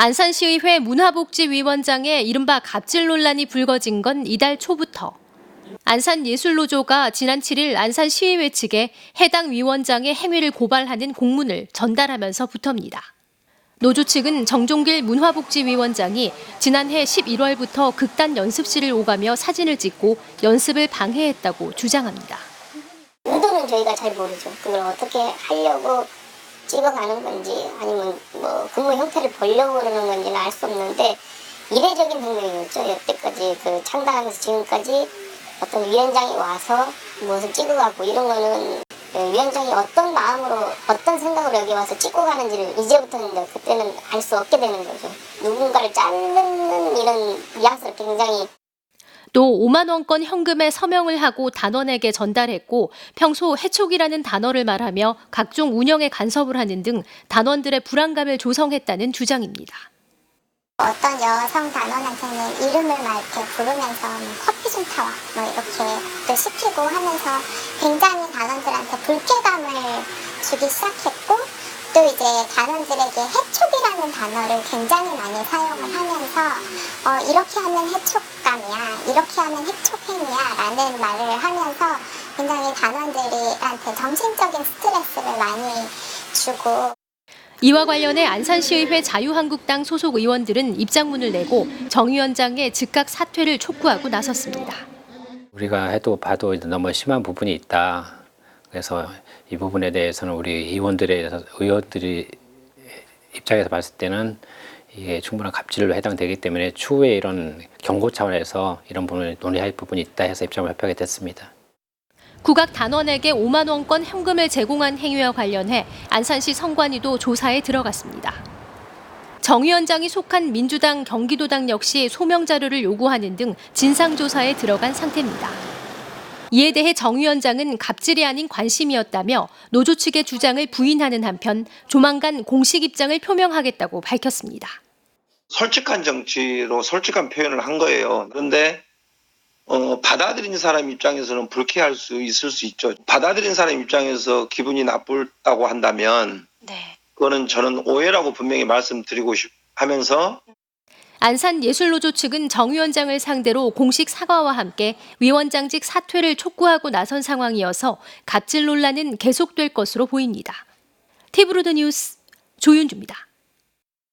안산시의회 문화복지위원장의 이른바 갑질 논란이 불거진 건 이달 초부터 안산예술노조가 지난 7일 안산시의회 측에 해당 위원장의 행위를 고발하는 공문을 전달하면서부터입니다. 노조 측은 정종길 문화복지위원장이 지난해 11월부터 극단 연습실을 오가며 사진을 찍고 연습을 방해했다고 주장합니다. 의도는 저희가 잘 모르죠. 그걸 어떻게 하려고 찍어가는 건지 아니면 뭐 근무 형태를 보려고 그러는 건지는 알 수 없는데 이례적인 행동이었죠. 여태까지 그 창당하면서 지금까지 어떤 위원장이 와서 무엇을 찍어가고 이런 거는 예, 위원장이 어떤 마음으로 어떤 생각으로 여기 와서 찍고 가는지를 이제부터는 이제 그때는 알 수 없게 되는 거죠. 누군가를 자르는 이런 뉘앙스를 굉장히 또 5만 원권 현금에 서명을 하고 단원에게 전달했고 평소 해촉이라는 단어를 말하며 각종 운영에 간섭을 하는 등 단원들의 불안감을 조성했다는 주장입니다. 어떤 여성 단원한테는 이름을 막 이렇게 부르면서 뭐 커피 좀 타와 뭐 이렇게 또 시키고 하면서 굉장히 단원들한테 불쾌감을 주기 시작했고 또 이제 단원들에게 해촉이라는 단어를 굉장히 많이 사용을 하면서 어, 이렇게 하면 해촉 감이야 이렇게 하면 해촉행위야 라는 말을 하면서 굉장히 단원들한테 정신적인 스트레스를 많이 주고 이와 관련해 안산시의회 자유한국당 소속 의원들은 입장문을 내고 정 위원장의 즉각 사퇴를 촉구하고 나섰습니다. 우리가 해도 봐도 너무 심한 부분이 있다. 그래서 이 부분에 대해서는 우리 의원들의 의원들이 입장에서 봤을 때는 이게 충분한 갑질로 해당되기 때문에 추후에 이런 경고 차원에서 이런 부분을 논의할 부분이 있다 해서 입장을 발표하게 됐습니다. 국악 단원에게 5만 원권 현금을 제공한 행위와 관련해 안산시 성관위도 조사에 들어갔습니다. 정 위원장이 속한 민주당 경기도당 역시 소명 자료를 요구하는 등 진상 조사에 들어간 상태입니다. 이에 대해 정 위원장은 갑질이 아닌 관심이었다며 노조 측의 주장을 부인하는 한편 조만간 공식 입장을 표명하겠다고 밝혔습니다. 솔직한 정치로 솔직한 표현을 한 거예요. 그런데 어, 받아들인 사람 입장에서는 불쾌할 수 있을 수 있죠. 받아들인 사람 입장에서 기분이 나쁘다고 한다면 그거는 저는 오해라고 분명히 말씀드리고 싶 하면서 안산예술노조 측은 정 위원장을 상대로 공식 사과와 함께 위원장직 사퇴를 촉구하고 나선 상황이어서 갑질 논란은 계속될 것으로 보입니다. 티브로드 뉴스 조윤주입니다.